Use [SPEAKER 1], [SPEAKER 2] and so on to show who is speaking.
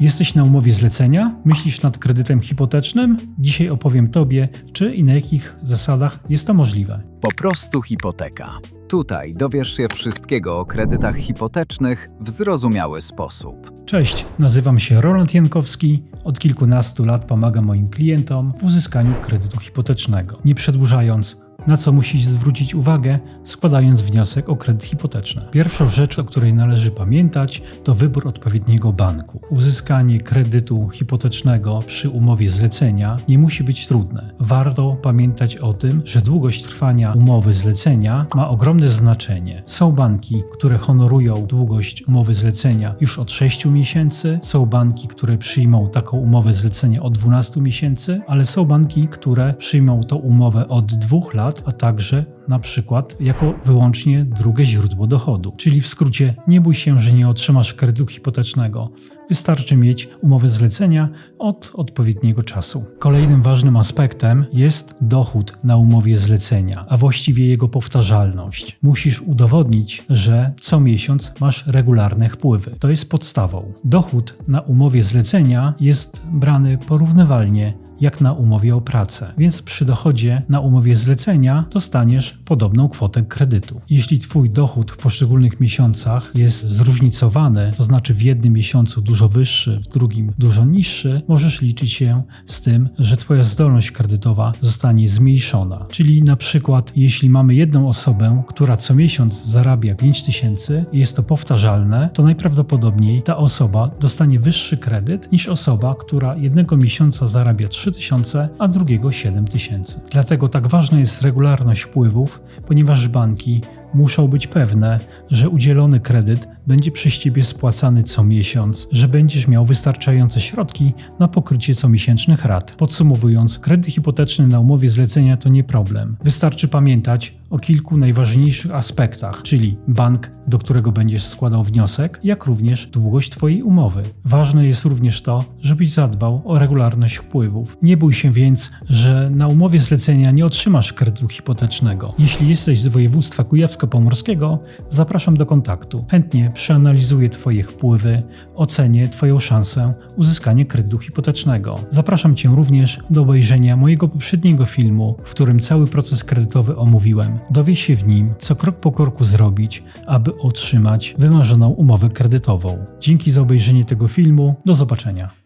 [SPEAKER 1] Jesteś na umowie zlecenia? Myślisz nad kredytem hipotecznym? Dzisiaj opowiem Tobie, czy i na jakich zasadach jest to możliwe.
[SPEAKER 2] Po prostu hipoteka. Tutaj dowiesz się wszystkiego o kredytach hipotecznych w zrozumiały sposób.
[SPEAKER 1] Cześć, nazywam się Roland Jankowski. Od kilkunastu lat pomagam moim klientom w uzyskaniu kredytu hipotecznego. Nie przedłużając, na co musisz zwrócić uwagę, składając wniosek o kredyt hipoteczny. Pierwszą rzecz, o której należy pamiętać, to wybór odpowiedniego banku. Uzyskanie kredytu hipotecznego przy umowie zlecenia nie musi być trudne. Warto pamiętać o tym, że długość trwania umowy zlecenia ma ogromne znaczenie. Są banki, które honorują długość umowy zlecenia już od 6 miesięcy, są banki, które przyjmą taką umowę zlecenia od 12 miesięcy, ale są banki, które przyjmą tą umowę od 2 lat, a także na przykład jako wyłącznie drugie źródło dochodu. Czyli w skrócie, nie bój się, że nie otrzymasz kredytu hipotecznego. Wystarczy mieć umowę zlecenia od odpowiedniego czasu. Kolejnym ważnym aspektem jest dochód na umowie zlecenia, a właściwie jego powtarzalność. Musisz udowodnić, że co miesiąc masz regularne wpływy. To jest podstawą. Dochód na umowie zlecenia jest brany porównywalnie jak na umowie o pracę, więc przy dochodzie na umowie zlecenia dostaniesz podobną kwotę kredytu. Jeśli Twój dochód w poszczególnych miesiącach jest zróżnicowany, to znaczy w jednym miesiącu dużo wyższy, w drugim dużo niższy, możesz liczyć się z tym, że Twoja zdolność kredytowa zostanie zmniejszona. Czyli na przykład, jeśli mamy jedną osobę, która co miesiąc zarabia 5 tysięcy i jest to powtarzalne, to najprawdopodobniej ta osoba dostanie wyższy kredyt niż osoba, która jednego miesiąca zarabia 3 3000, a drugiego 7000. Dlatego tak ważna jest regularność wpływów, ponieważ banki muszą być pewne, że udzielony kredyt będzie przez Ciebie spłacany co miesiąc, że będziesz miał wystarczające środki na pokrycie comiesięcznych rat. Podsumowując, kredyt hipoteczny na umowie zlecenia to nie problem. Wystarczy pamiętać o kilku najważniejszych aspektach, czyli bank, do którego będziesz składał wniosek, jak również długość Twojej umowy. Ważne jest również to, żebyś zadbał o regularność wpływów. Nie bój się więc, że na umowie zlecenia nie otrzymasz kredytu hipotecznego. Jeśli jesteś z województwa kujawsko-pomorskiego, zapraszam do kontaktu. Chętnie przeanalizuję Twoje wpływy, ocenię Twoją szansę uzyskania kredytu hipotecznego. Zapraszam Cię również do obejrzenia mojego poprzedniego filmu, w którym cały proces kredytowy omówiłem. Dowie się w nim, co krok po kroku zrobić, aby otrzymać wymarzoną umowę kredytową. Dzięki za obejrzenie tego filmu. Do zobaczenia.